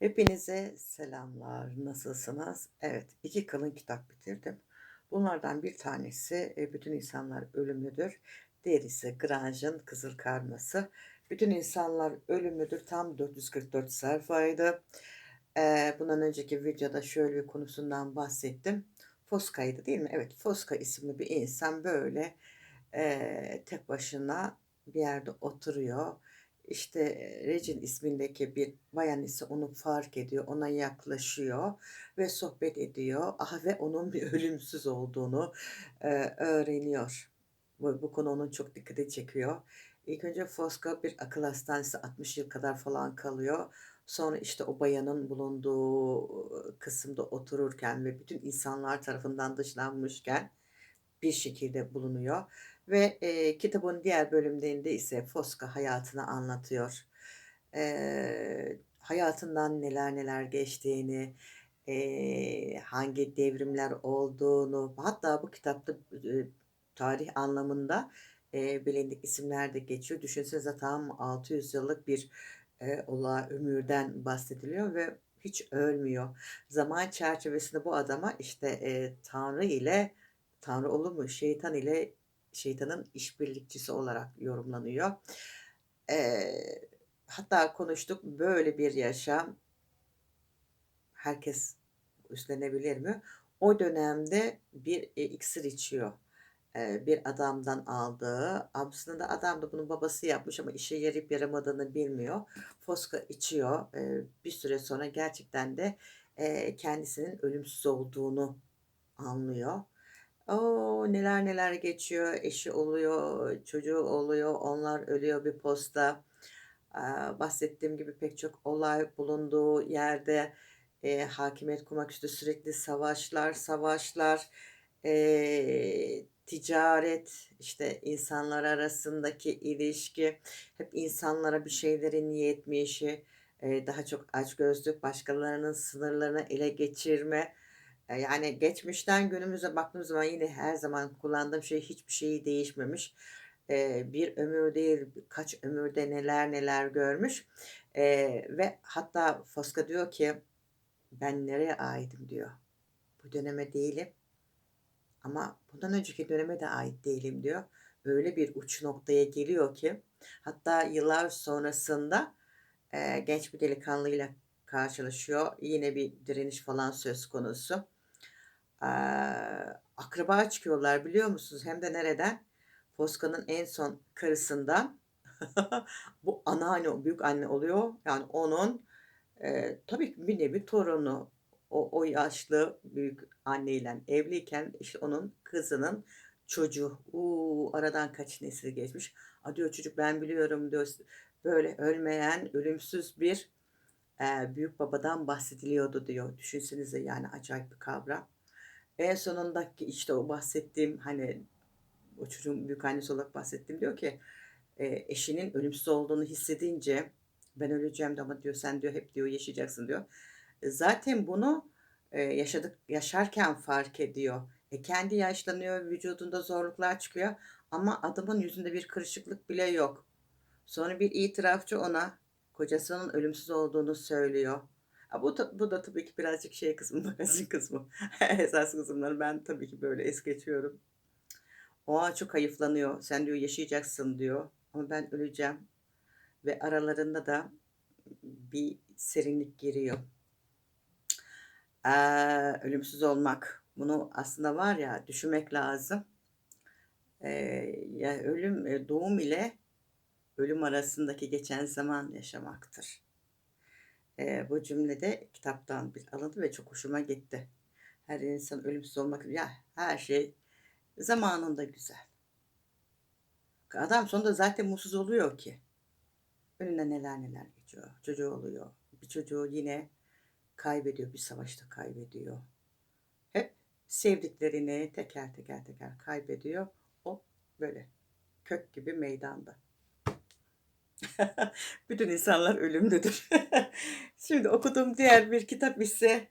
Hepinize selamlar. Nasılsınız? Evet, iki kalın kitap bitirdim. Bunlardan bir tanesi e, Bütün İnsanlar Ölümlüdür. Diğeri ise Grange'ın Kızıl Karması. Bütün İnsanlar Ölümlüdür tam 444 sayfaydı. Ee, bundan önceki videoda şöyle bir konusundan bahsettim. Fosca'ydı değil mi? Evet, Fosca isimli bir insan böyle e, tek başına bir yerde oturuyor işte Regin ismindeki bir bayan ise onu fark ediyor, ona yaklaşıyor ve sohbet ediyor. Aha ve onun bir ölümsüz olduğunu e, öğreniyor. Bu, bu konu onun çok dikkati çekiyor. İlk önce Fosca bir akıl hastanesi 60 yıl kadar falan kalıyor. Sonra işte o bayanın bulunduğu kısımda otururken ve bütün insanlar tarafından dışlanmışken bir şekilde bulunuyor. Ve e, kitabın diğer bölümlerinde ise Fosca hayatını anlatıyor. E, hayatından neler neler geçtiğini, e, hangi devrimler olduğunu, hatta bu kitapta e, tarih anlamında e, bilindik isimler de geçiyor. Düşünsenize tam 600 yıllık bir e, olay ömürden bahsediliyor ve hiç ölmüyor. Zaman çerçevesinde bu adama işte e, Tanrı ile Tanrı olur mu? Şeytan ile şeytanın işbirlikçisi olarak yorumlanıyor. Eee, hatta konuştuk böyle bir yaşam herkes üstlenebilir mi? O dönemde bir e, iksir içiyor. Bir adamdan aldığı. Aslında adam da bunun babası yapmış ama işe yarayıp yaramadığını bilmiyor. Fosca içiyor. Bir süre sonra gerçekten de kendisinin ölümsüz olduğunu anlıyor. O! Neler neler geçiyor. Eşi oluyor, çocuğu oluyor, onlar ölüyor bir posta. Bahsettiğim gibi pek çok olay bulunduğu yerde, eee, hakimiyet kurmak işte sürekli savaşlar, savaşlar, eee, ticaret, işte insanlar arasındaki ilişki, hep insanlara bir şeylerin yetmeyişi, eee, daha çok açgözlük, başkalarının sınırlarını ele geçirme. Eee, yani geçmişten günümüze baktığımız zaman yine her zaman kullandığım şey hiçbir şeyi değişmemiş. Eee, bir ömür değil, kaç ömürde neler neler görmüş, eee, ve hatta Fosca diyor ki "Ben nereye aitim?" diyor. "Bu döneme değilim ama bundan önceki döneme de ait değilim." diyor. Öyle bir uç noktaya geliyor ki hatta yıllar sonrasında, genç bir delikanlıyla karşılaşıyor. Yine bir direniş falan söz konusu. Akraba çıkıyorlar biliyor musunuz? Hem de nereden? Fosca'nın en son karısından. Bu anneanne, büyükanne oluyor. Yani onun, eee, tabii ki bir nevi torunu. O o yaşlı büyükanneyle evliyken, işte, onun kızının çocuğu. U! Aradan kaç nesil geçmiş. "A!" diyor, "Çocuk ben biliyorum." diyor. "S böyle ölmeyen, ölümsüz bir, eee, büyükbabadan bahsediliyordu." diyor. Düşünsenize yani acayip bir kavram. En sonundaki, işte, o bahsettiğim, hani, o çocuğun büyükannesi olarak bahsettiğim diyor ki, eee, eşinin ölümsüz olduğunu hissedince "Ben öleceğim de ama" diyor, "Sen" diyor, "Hep" diyor, "yaşayacaksın." diyor. E, zaten bunu, eee, yaşadık yaşarken fark ediyor. E, kendi yaşlanıyor, vücudunda zorluklar çıkıyor ama adamın yüzünde bir kırışıklık bile yok. Sonra bir itirafçı ona kocasının ölümsüz olduğunu söylüyor. Bu bu da tabii ki birazcık şey kısmı, magazin kısmı. Esas kısımları ben tabii ki böyle es geçiyorum. O an çok hayıflanıyor. "Sen" diyor, "yaşayacaksın." diyor ama ben öleceğim ve aralarında da bir serinlik giriyor. Eee, ölümsüz olmak. Bunu aslında var ya düşünmek lazım. Eee, ya ölüm, eee, doğum ile ölüm arasındaki geçen zaman yaşamaktır. Eee, bu cümle de kitaptan bir alıntı ve çok hoşuma gitti. Her insan ölümsüz olmak ya her şey zamanında güzel. Adam sonunda zaten mutsuz oluyor ki. Önünden neler neler geçiyor. Çocuğu oluyor. Bir çocuğu yine kaybediyor, bir savaşta kaybediyor. Hep sevdiklerini teker teker teker kaybediyor. O böyle kök gibi meydanda. Bütün insanlar ölümlüdür. Şimdi okuduğum diğer bir kitap ise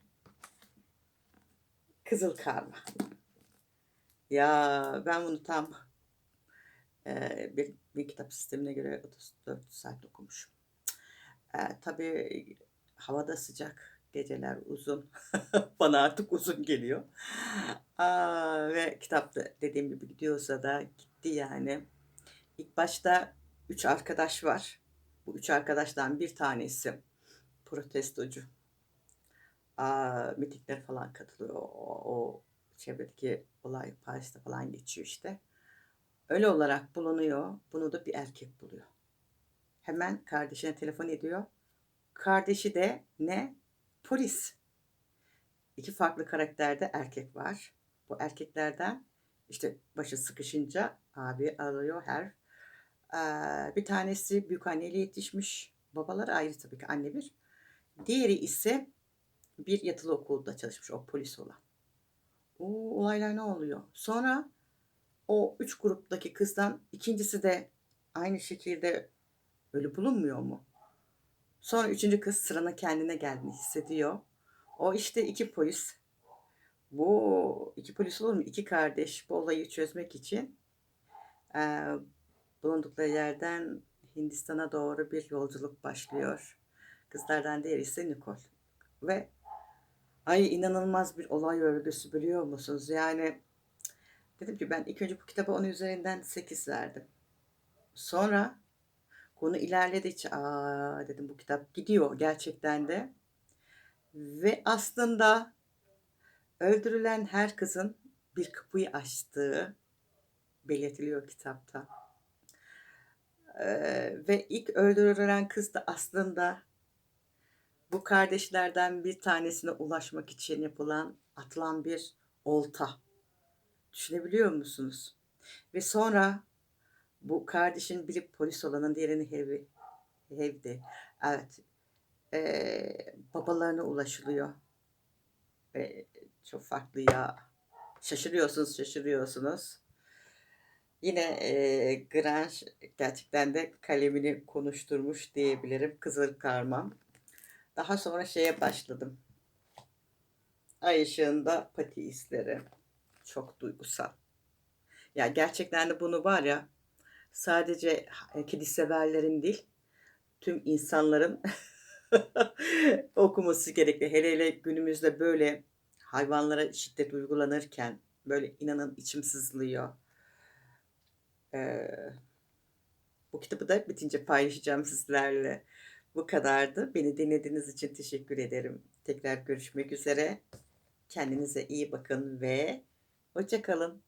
Kızıl Karma. Ya ben bunu tam, eee, bir bir kitap sistemine göre 34 saat okumuşum. Eee, tabii hava da sıcak, geceler uzun. Bana artık uzun geliyor. Aaa, ve kitap da dediğim gibi gidiyorsa da gitti yani. İlk başta 3 arkadaş var. Bu 3 arkadaştan bir tanesi protestocu. Aaa, mitinglere falan katılıyor. O o çevredeki olay Paris'te falan geçiyor işte. Öyle olarak bulunuyor. Bunu da bir erkek buluyor. Hemen kardeşine telefon ediyor. Kardeşi de ne? Polis. 2 farklı karakterde erkek var. Bu erkeklerden işte başı sıkışınca abi arıyor her. Bir tanesi büyükanneyle yetişmiş. Babaları ayrı tabii ki anne bir. Diğeri ise bir yatılı okulda çalışmış o polis olan. O olaylar ne oluyor? Sonra o 3 gruptaki kızdan ikincisi de aynı şekilde ölü bulunmuyor mu? Sonra 3. kız sıranın kendine geldiğini hissediyor. O işte 2 polis. Bu 2 polis olur mu? 2 kardeş bu olayı çözmek için eee, bulundukları yerden Hindistan'a doğru bir yolculuk başlıyor. Kızlardan diğeri ise Nicole. Ve ay inanılmaz bir olay örgüsü biliyor musunuz? Yani dedim ki ben ilk önce bu kitaba 10 üzerinden 8 verdim. Sonra konu ilerledikçe aa dedim bu kitap gidiyor gerçekten de. Ve aslında öldürülen her kızın bir kapıyı açtığı belirtiliyor kitapta. Ve ilk öldürülen kız da aslında bu kardeşlerden bir tanesine ulaşmak için yapılan, atılan bir olta. Düşünebiliyor musunuz? Ve sonra bu kardeşin biri polis olanın diğerini Heavy, Heavy'di. Evet. Eee, babalarına ulaşılıyor. Ve çok farklı ya. Şaşırıyorsunuz, şaşırıyorsunuz. Yine eee Grange gerçekten de kalemini konuşturmuş diyebilirim. Kızıl Karmam. Daha sonra şeye başladım. Ay ışığında pati izleri. Çok duygusal. Ya gerçekten de bunu var ya sadece kedi severlerin değil tüm insanların okuması gerekli. Hele hele günümüzde böyle hayvanlara şiddet uygulanırken böyle inanın içim sızlıyor. Eee, bu kitabı da bitince paylaşacağım sizlerle. Bu kadardı. Beni dinlediğiniz için teşekkür ederim. Tekrar görüşmek üzere. Kendinize iyi bakın ve hoşça kalın.